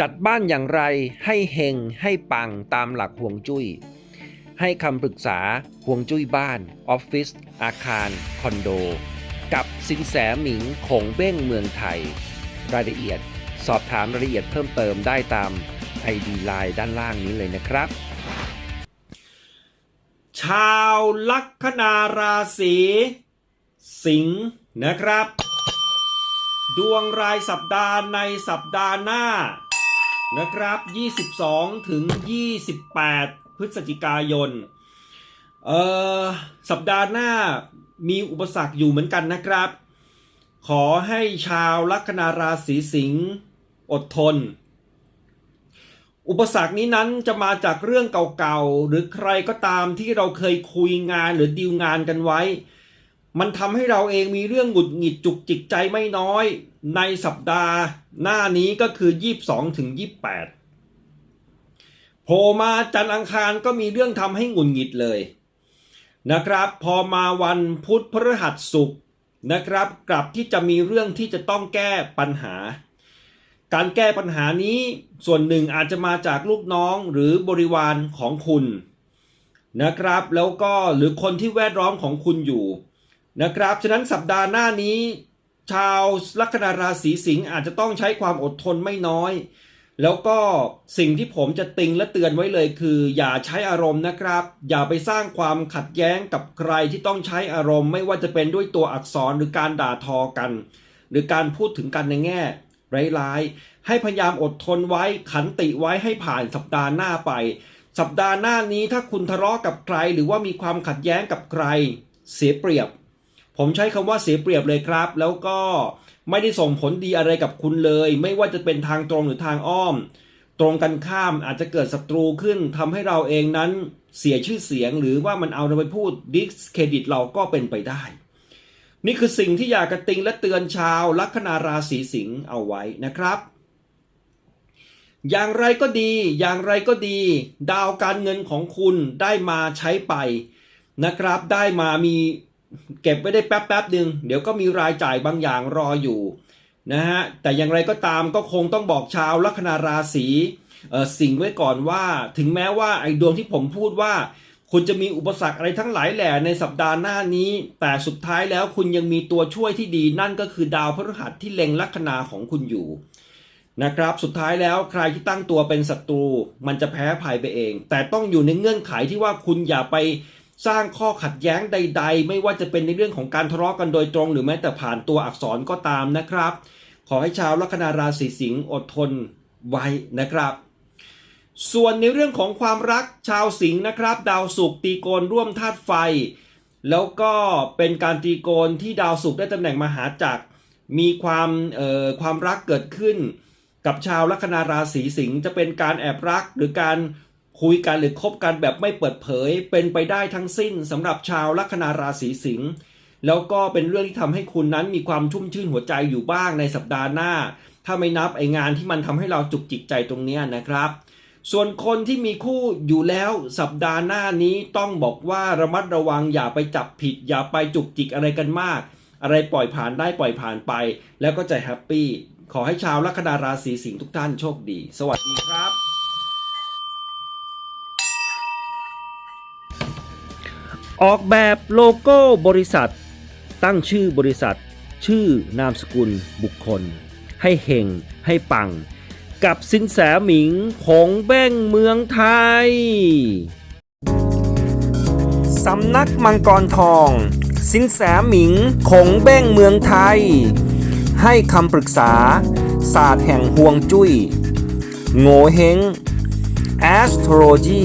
จัดบ้านอย่างไรให้เฮงให้ปังตามหลักห่วงจุ้ย ให้คำปรึกษาห่วงจุ้ยบ้าน ออฟฟิศอาคาร คอนโด กับสินแสหมิงคงเบ้งเมืองไทย รายละเอียด สอบถามรายละเอียดเพิ่มเติมได้ตาม ID Line ด้านล่างนี้เลยนะครับ ชาวลัคนาราศีสิงห์นะครับ ดวงรายสัปดาห์ในสัปดาห์หน้า นะครับ 22 ถึง 28 พฤศจิกายน เอ่อ สัปดาห์หน้ามีอุปสรรคอยู่เหมือนกันนะครับ ขอให้ชาวลัคนาราศีสิงห์อดทน อุปสรรคนี้นั้นจะมาจากเรื่องเก่าๆ หรือใครก็ตามที่เราเคยคุยงานหรือดีลงานกันไว้ มันทำให้เราเองมีเรื่องหงุดหงิดจุกจิกใจไม่น้อย ในสัปดาห์หน้านี้ก็คือ 22ถึง28โผล่มาจันทร์อังคารก็มีเรื่องทำให้หงุดหงิดเลยนะครับ พอมาวันพุธพฤหัสศุกร์นะครับ กลับที่จะมีเรื่องที่จะต้องแก้ปัญหา การแก้ปัญหานี้ส่วนหนึ่งอาจจะมาจากลูกน้องหรือบริวารของคุณนะครับ แล้วก็หรือคนที่แวดล้อมของคุณอยู่ นะครับ ฉะนั้นสัปดาห์หน้านี้ ชาวลัคนาราศีสิงห์อาจจะต้องใช้ความอดทนไม่น้อย แล้วก็สิ่งที่ผมจะติงและเตือนไว้เลยคือ อย่าใช้อารมณ์นะครับ อย่าไปสร้างความขัดแย้งกับใครที่ต้องใช้อารมณ์ ไม่ว่าจะเป็นด้วยตัวอักษรหรือการด่าทอกัน หรือการพูดถึงกันในแง่ร้ายๆให้พยายามอดทนไว้ขันติไว้ให้ผ่านสัปดาห์หน้าไป สัปดาห์หน้านี้ถ้าคุณทะเลาะกับใคร หรือว่ามีความขัดแย้งกับใคร เสียเปรียบ ผมใช้คำว่าเสียเปรียบเลยครับ แล้วก็ไม่ได้ส่งผลดีอะไรกับคุณเลย ไม่ว่าจะเป็นทางตรงหรือทางอ้อม ตรงกันข้ามอาจจะเกิดศัตรูขึ้นทำให้เราเองนั้นเสียชื่อเสียง หรือว่ามันเอาเราไปพูดดิสเครดิตเราก็เป็นไปได้ นี่คือสิ่งที่อยากกระติงและเตือนชาวลัคนาราศีสิงห์เอาไว้นะครับ อย่างไรก็ดี อย่างไรก็ดี ดาวการเงินของคุณได้มาใช้ไปนะครับ ได้มามี เก็บไว้ได้แป๊บแป๊บหนึ่งเดี๋ยวก็มีรายจ่ายบางอย่างรออยู่นะฮะแต่อย่างไรก็ตามก็คงต้องบอกชาวลัคนาราศีสิ่งไว้ก่อนว่า ถึงแม้ว่าไอ้ดวงที่ผมพูดว่า คุณจะมีอุปสรรคอะไรทั้งหลายแหล่ในสัปดาห์หน้านี้ แต่สุดท้ายแล้วคุณยังมีตัวช่วยที่ดีนั่นก็คือดาวพฤหัสที่เล็งลัคนาของคุณอยู่นะครับสุดท้ายแล้วใครที่ตั้งตัวเป็นศัตรูมันจะแพ้ภัยไปเอง แต่ต้องอยู่ในเงื่อนไขที่ว่าคุณอย่าไป สร้างข้อขัดแย้งใด ๆ ไม่ว่าจะเป็นในเรื่องของการทะเลาะกันโดยตรง หรือแม้แต่ผ่านตัวอักษรก็ตามนะครับ ขอให้ชาวลัคนาราศีสิงห์อดทนไว้นะครับ ส่วนในเรื่องของความรักชาวสิงห์นะครับ ดาวศุกร์ตีโกนร่วมธาตุไฟ แล้วก็เป็นการตีโกนที่ดาวศุกร์ได้ตำแหน่งมหาจักรมีความเอ่อความรักเกิดขึ้น กับชาวลัคนาราศีสิงห์จะเป็นการแอบรักหรือการ คุยกันหรือคบกันแบบไม่เปิดเผย เป็นไปได้ทั้งสิ้นสำหรับชาวลัคนาราศีสิงห์แล้วก็เป็นเรื่องที่ทำให้คุณนั้นมีความชุ่มชื่นหัวใจอยู่บ้างในสัปดาห์หน้า ถ้าไม่นับไองานที่มันทำให้เราจุกจิกใจตรงนี้นะครับ ส่วนคนที่มีคู่อยู่แล้วสัปดาห์หน้านี้ต้องบอกว่าระมัดระวังอย่าไปจับผิด อย่าไปจุกจิกอะไรกันมาก อะไรปล่อยผ่านได้ปล่อยผ่านไป แล้วก็จะแฮปปี้ขอให้ชาวลัคนาราศีสิงห์ทุกท่านโชคดี สวัสดีครับ ออกแบบโลโก้บริษัท ตั้งชื่อบริษัท ชื่อนามสกุลบุคคล ให้เฮงให้ปัง กับสินแสหมิงของแบ้งเมืองไทย สำนักมังกรทอง สินแสหมิงคงเบ้งเมืองไทย ให้คำปรึกษา ศาสตร์แห่งห่วงจุย้ย โงเฮง astrology